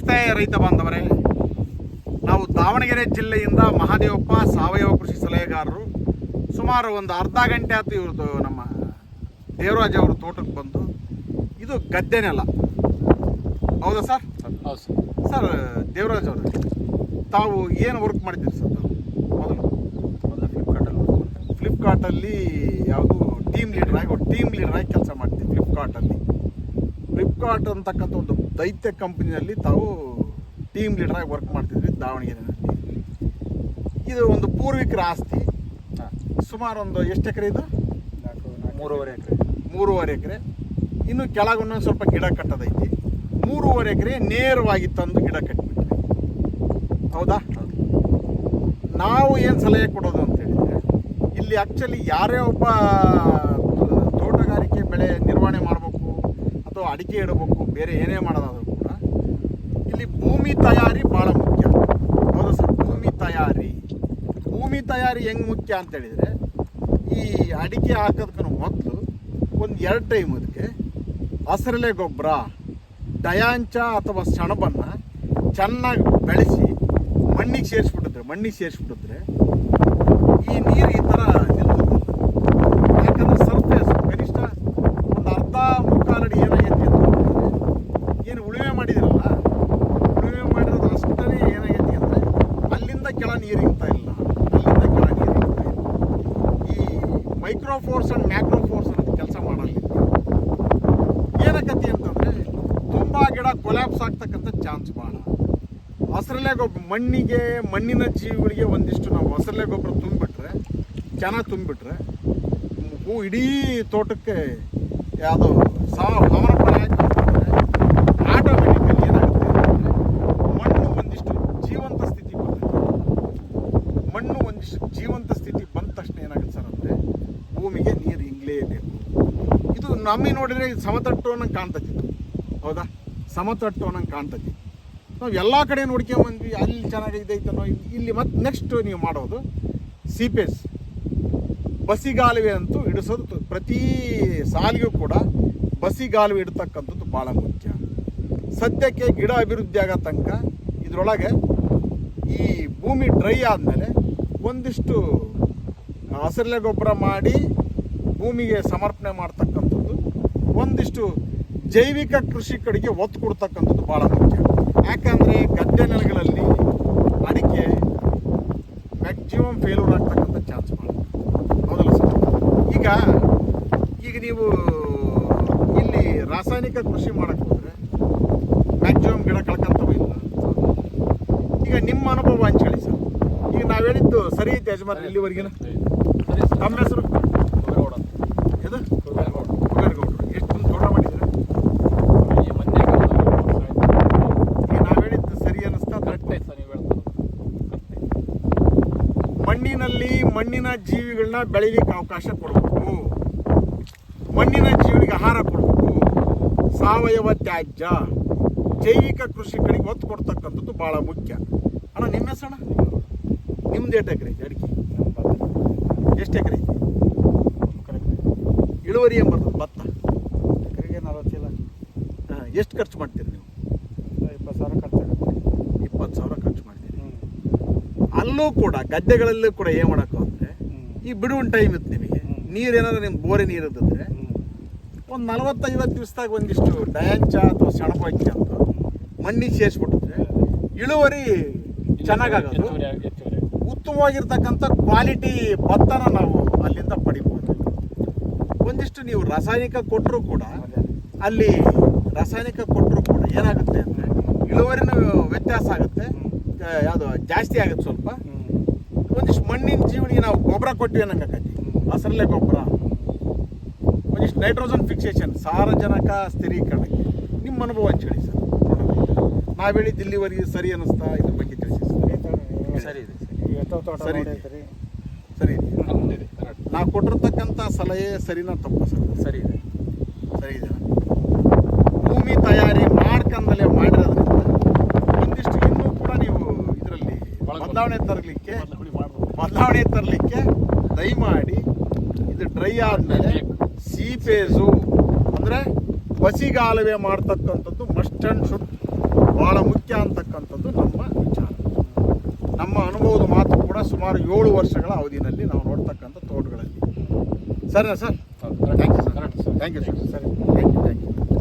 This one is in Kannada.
ನಮಸ್ತೆ ರೈತ ಬಾಂಧವರೇ ನಾವು ದಾವಣಗೆರೆ ಜಿಲ್ಲೆಯಿಂದ ಮಹಾದೇವಪ್ಪ ಸಾವಯವ ಕೃಷಿ ಸಲಹೆಗಾರರು ಸುಮಾರು ಒಂದು ಅರ್ಧ ಗಂಟೆ ಆಯ್ತು ಇವ್ರದ್ದು ನಮ್ಮ ದೇವರಾಜ್ ಅವರು ತೋಟಕ್ಕೆ ಬಂದು. ಇದು ಗದ್ದೆ ನೆಲ ಹೌದಾ ಸರ್? ಹೌದು ಸರ್. ಸರ್ ದೇವರಾಜ್ ಅವರು ತಾವು ಏನು ವರ್ಕ್ ಮಾಡಿದ್ದೀರಿ ಸರ್ ತಾವು ಮೊದಲು? ಮೊದಲು ಫ್ಲಿಪ್ಕಾರ್ಟಲ್ಲಿ ಫ್ಲಿಪ್ಕಾರ್ಟಲ್ಲಿ ಯಾವುದು ಟೀಮ್ ಲೀಡರ್ ಆಗಿ ಟೀಮ್ ಲೀಡರ್ ಆಗಿ ಕೆಲಸ ಮಾಡ್ತೀವಿ ಫ್ಲಿಪ್ಕಾರ್ಟಲ್ಲಿ ಫ್ಲಿಪ್ಕಾರ್ಟ್ ಅಂತಕ್ಕಂಥ ಒಂದು ದೈತ್ಯ ಕಂಪನಿಯಲ್ಲಿ ತಾವು ಟೀಮ್ ಲೀಡರ್ ಆಗಿ ವರ್ಕ್ ಮಾಡ್ತಿದ್ವಿ ದಾವಣಗೆರೆಯಲ್ಲಿ. ಇದು ಒಂದು ಪೂರ್ವಿಕರ ಆಸ್ತಿ. ಸುಮಾರು ಒಂದು ಎಷ್ಟು ಎಕರೆ ಇದು? ಮೂರುವರೆ ಎಕರೆ. ಮೂರುವರೆ ಎಕರೆ. ಇನ್ನು ಕೆಳಗೆ ಒಂದೊಂದು ಸ್ವಲ್ಪ ಗಿಡ ಕಟ್ಟೋದೈತಿ. ಮೂರುವರೆ ಎಕರೆ ನೇರವಾಗಿ ತಂದು ಗಿಡ ಕಟ್ಟಿಬಿಟ್ರಿ ಹೌದಾ? ನಾವು ಏನು ಸಲಹೆ ಕೊಡೋದು ಅಂತ ಹೇಳಿದ್ರೆ ಇಲ್ಲಿ ಆ್ಯಕ್ಚುಲಿ ಯಾರೇ ಒಬ್ಬ ತೋಟಗಾರಿಕೆ ಬೆಳೆ ನಿರ್ವಹಣೆ ಮಾಡಬೇಕು ಅಥವಾ ಅಡಿಕೆ ಇಡಬೇಕು, ಬೇರೆ ಏನೇ ಮಾಡೋದಾದ್ರೂ ಕೂಡ, ಇಲ್ಲಿ ಭೂಮಿ ತಯಾರಿ ಭಾಳ ಮುಖ್ಯ. ಹೌದು ಸರ್, ಭೂಮಿ ತಯಾರಿ. ಭೂಮಿ ತಯಾರಿ ಹೆಂಗೆ ಮುಖ್ಯ ಅಂತೇಳಿದರೆ ಈ ಅಡಿಕೆ ಹಾಕೋದಕ್ಕೂ ಮೊದಲು ಒಂದು ಎರಡು ಟೈಮ್ ಅದಕ್ಕೆ ಹಸಿರೆಲೆ ಗೊಬ್ಬರ, ಡಯಾಂಚ ಅಥವಾ ಸೆಣಬನ್ನು ಚೆನ್ನಾಗಿ ಬೆಳೆಸಿ ಮಣ್ಣಿಗೆ ಸೇರಿಸ್ಬಿಟ್ಟಿದ್ರೆ ಮಣ್ಣಿಗೆ ಸೇರಿಸ್ಬಿಟ್ಟಿದ್ರೆ ಈ ನೀರು ಈ ಥರ ಗಿಡ ಕೊಲ್ಯಾಪ್ಸ್ ಆಗ್ತಕ್ಕಂಥ ಚಾನ್ಸ್ ಭಾಳ ಹಸಿರಲೆ ಗೊಬ್ಬರ ಮಣ್ಣಿಗೆ, ಮಣ್ಣಿನ ಜೀವಿಗಳಿಗೆ ಒಂದಿಷ್ಟು ನಾವು ಹಸಿರಲೆ ಗೊಬ್ಬರ ತುಂಬಿಬಿಟ್ರೆ ಚೆನ್ನಾಗಿ ತುಂಬಿಬಿಟ್ರೆ, ಹೂ ಇಡೀ ತೋಟಕ್ಕೆ ಯಾವುದೋ ಸಾವ ಹವನ ಆಟೋಮೆಟಿಕಲಿ ಏನಾಗುತ್ತೆ ಮಣ್ಣು ಒಂದಿಷ್ಟು ಜೀವಂತ ಸ್ಥಿತಿ ಬರ್ತದೆ ಮಣ್ಣು ಒಂದಿಷ್ಟು ಜೀವಂತ ಸ್ಥಿತಿ ಬಂದ ತಕ್ಷಣ ಏನಾಗುತ್ತೆ ಸರ್ ಅಂದರೆ ಭೂಮಿಗೆ ನೀರು ಇಂಗ್ಲೇಬೇಕು ಇದು ನಮಗೆ ನೋಡಿದರೆ ಸಮತಟ್ಟು ಅನ್ನೋ ಕಾಣ್ತಾ ಹೌದಾ? ಸಮತಟ್ಟು ಅನ್ನಂಗೆ ಕಾಣ್ತೈತಿ. ನಾವು ಎಲ್ಲ ಕಡೆ ನೋಡ್ಕೊಂಬಂದ್ವಿ ಅಲ್ಲಿ ಚೆನ್ನಾಗಿದೆ ಇದೈತನೋ ಇಲ್ಲಿ ಮತ್ತೆ ನೆಕ್ಸ್ಟ್ ನೀವು ಮಾಡೋದು ಸೀಪೇಸ್ ಬಸಿಗಾಲುವೆ ಅಂತೂ ಇಡಿಸೋದು ಪ್ರತಿ ಸಾಲಿಗೂ ಕೂಡ ಬಸಿಗಾಲುವೆ ಇಡ್ತಕ್ಕಂಥದ್ದು ಭಾಳ ಮುಖ್ಯ. ಸದ್ಯಕ್ಕೆ ಗಿಡ ಅಭಿವೃದ್ಧಿ ಆಗೋ ತನಕ ಇದರೊಳಗೆ ಈ ಭೂಮಿ ಡ್ರೈ ಆದಮೇಲೆ ಒಂದಿಷ್ಟು ಹಸಿರಲೆ ಗೊಬ್ಬರ ಮಾಡಿ ಭೂಮಿಗೆ ಸಮರ್ಪಣೆ ಮಾಡ್ತಕ್ಕಂಥದ್ದು, ಒಂದಿಷ್ಟು ಜೈವಿಕ ಕೃಷಿ ಕಡೆಗೆ ಒತ್ತು ಕೊಡ್ತಕ್ಕಂಥದ್ದು ಭಾಳ ಮುಖ್ಯ. ಯಾಕಂದರೆ ಗದ್ದೆ ನೆಲಗಳಲ್ಲಿ ಅಡಿಕೆ ಮ್ಯಾಕ್ಸಿಮಮ್ ಫೇಲ್ಯೂರ್ ಆಗ್ತಕ್ಕಂಥ ಚಾನ್ಸ್ ಭಾಳ. ಹೌದಲ್ಲ ಸರ್? ಈಗ ಈಗ ನೀವು ಇಲ್ಲಿ ರಾಸಾಯನಿಕ ಕೃಷಿ ಮಾಡಕ್ಕೆ ಹೋದರೆ ಮ್ಯಾಕ್ಸಿಮಮ್ ಗಿಡ ಕಳ್ಕಂತವೂ ಇಲ್ಲ ಈಗ ನಿಮ್ಮ ಅನುಭವ ಹಂಚ್ಕೊಳ್ಳಿ ಸರ್. ಈಗ ನಾವು ಹೇಳಿದ್ದು ಸರಿ ಐತೆ ಯಜಮಾನ್ ಇಲ್ಲಿವರೆಗಿನ? ತಮ್ಮ ಹೆಸರು ಕುಬೇರಗೌಡ ಅಂತ. ಇದು ಕುಬೇರಗೌಡ. ಕುಬೇರಗೌಡರು ಎಷ್ಟು ದಿನ ತೋಟ ಮಾಡಿದ್ರೆ ಈ ಮೊನ್ನೆ ಒಂದು ವರ್ಷ ಆಯ್ತು. ಈಗ ನಾವು ಹೇಳಿದ್ದು ಸರಿ ಅನ್ನಿಸ್ತಾ ಕರೆಕ್ಟ್ ಐತೆ ಸರ್ ನೀವು ಹೇಳ್ತಾರೆ ಕರೆಕ್ಟ್ ಐತೆ. ಮಣ್ಣಿನಲ್ಲಿ ಮಣ್ಣಿನ ಜೀವಿಗಳನ್ನ ಬೆಳೀಲಿಕ್ಕೆ ಅವಕಾಶ ಕೊಡಬೇಕು. ಮಣ್ಣಿನ ಜೀವಿಗಳಿಗೆ ಆಹಾರ ಕೊಡಬೇಕು. ಸಾವಯವ ತ್ಯಾಜ್ಯ ಜೈವಿಕ ಕೃಷಿ ಕಡೆಗೆ ಒತ್ತು ಕೊಡ್ತಕ್ಕಂಥದ್ದು ಭಾಳ ಮುಖ್ಯ. ಅಣ್ಣ ನಿಮ್ಮ ಹೆಸರಣ ನಿಮ್ದು ಎಷ್ಟು ಎಕರೆ? ಐತೆ ಅಡಿಕೆ? ಎಷ್ಟು ಎಕರೆ ಐತಿ. ಇಳುವರಿ ಏನು ಬರ್ತದೆ? ಭತ್ತ? ಎಕರೆಗೆ ನಲವತ್ತು ಚೀಲ. ಎಷ್ಟು ಖರ್ಚು ಮಾಡ್ತೀರಿ ನೀವು? ಇಪ್ಪತ್ತು ಸಾವಿರ ಖರ್ಚು ಇಪ್ಪತ್ತು ಸಾವಿರ ಖರ್ಚು ಮಾಡ್ತೀರಿ. ಅಲ್ಲೂ ಕೂಡ ಗದ್ದೆಗಳಲ್ಲೂ ಕೂಡ ಏನು ಮಾಡೋಕ್ಕೂ ಈ ಬಿಡುವಿನ ಟೈಮ್ ಇತ್ತು ನಿಮಗೆ. ನೀರೇನಾದ್ರೂ ನಿಮ್ಮ ಬೋರೆ ನೀರು ಇದ್ದಿದ್ರೆ? ಒಂದು ನಲವತ್ತೈವತ್ತು ದಿವಸದಾಗ ಒಂದಿಷ್ಟು ಡಯಾಂಚ ಅಥವಾ ಸೆಣಬು ಹಾಕಿ ಅಂತ ಮಣ್ಣಿಗೆ ಸೇರಿಸ್ಬಿಟ್ಟಿದ್ರೆ ಇಳುವರಿ ಚೆನ್ನಾಗಾಗೋದು. ಉತ್ತಮವಾಗಿರ್ತಕ್ಕಂಥ ಕ್ವಾಲಿಟಿ ಭತ್ತನ ನಾವು ಅಲ್ಲಿಂದ ಪಡಿಬೋದು. ಒಂದಿಷ್ಟು ನೀವು ರಾಸಾಯನಿಕ ಕೊಟ್ಟರು ಕೂಡ ಅಲ್ಲಿ ರಾಸಾಯನಿಕ ಕೊಟ್ಟರು ಕೂಡ ಏನಾಗುತ್ತೆ ಅಂದರೆ ಇಳುವರಿನೂ ವ್ಯತ್ಯಾಸ ಆಗುತ್ತೆ. ಯಾವುದು ಜಾಸ್ತಿ ಆಗುತ್ತೆ ಸ್ವಲ್ಪ. ಒಂದಿಷ್ಟು ಮಣ್ಣಿನ ಜೀವನಿಗೆ ನಾವು ಗೊಬ್ಬರ ಕೊಟ್ಟಿವಿ ಅನ್ನಂಗೆ ಆಕತಿ ಹಸರಲೆ ಗೊಬ್ಬರ ಒಂದಿಷ್ಟು ನೈಟ್ರೋಜನ್ ಫಿಕ್ಸೇಷನ್ ಸಾರಜನಕ ಸ್ಥಿರೀಕರಣಕ್ಕೆ. ನಿಮ್ಮ ಅನುಭವ ಹಂಚ್ಕೊಳ್ಳಿ ಸರ್. ನಾವು ಹೇಳಿದ್ದು ಇಲ್ಲಿವರೆಗೆ ಸರಿ ಅನ್ನಿಸ್ತಾ ಇದ್ರ ಬಗ್ಗೆ ತಿಳಿಸಿ ಸರ್. ಸರಿ ಇದೆ ಸರಿ. ನಾವು ಕೊಟ್ಟಿರ್ತಕ್ಕಂಥ ಸಲಹೆ ಸರಿನಾ ತಪ್ಪು ಸರ್. ಸರಿ ಇದೆ. ಸರಿ ಇದೆ. ಭೂಮಿ ತಯಾರಿ ಮಾಡ್ಕಂದಲೇ ಮಾಡಿರೋದ್ರಿಂದ ಒಂದಿಷ್ಟು ಇನ್ನೂ ಕೂಡ ನೀವು ಇದರಲ್ಲಿ ಬದಲಾವಣೆ ತರಲಿಕ್ಕೆ ಬದಲಾವಣೆ ತರಲಿಕ್ಕೆ ದಯಮಾಡಿ ಇದು ಡ್ರೈ ಆದಮೇಲೆ ಸೀಪೇಸು ಅಂದರೆ ಬಸಿಗಾಲುವೆ ಮಾಡ್ತಕ್ಕಂಥದ್ದು ಮಸ್ಟ್ ಅಂಡ್ ಶುಡ್ ಭಾಳ ಮುಖ್ಯ ಅಂತಕ್ಕಂಥದ್ದು ನಮ್ಮ ವಿಚಾರ. ನಮ್ಮ ಅನುಭವದ ಮಾತು ಕೂಡ ಸುಮಾರು ಏಳು ವರ್ಷಗಳ ಅವಧಿನಲ್ಲಿ ನಾವು ನೋಡ್ತಕ್ಕಂಥ ತೋಟಗಳಲ್ಲಿ. ಸರಿನಾ sir? Thank you sir thank you sir ಸರಿ. Thank you thank you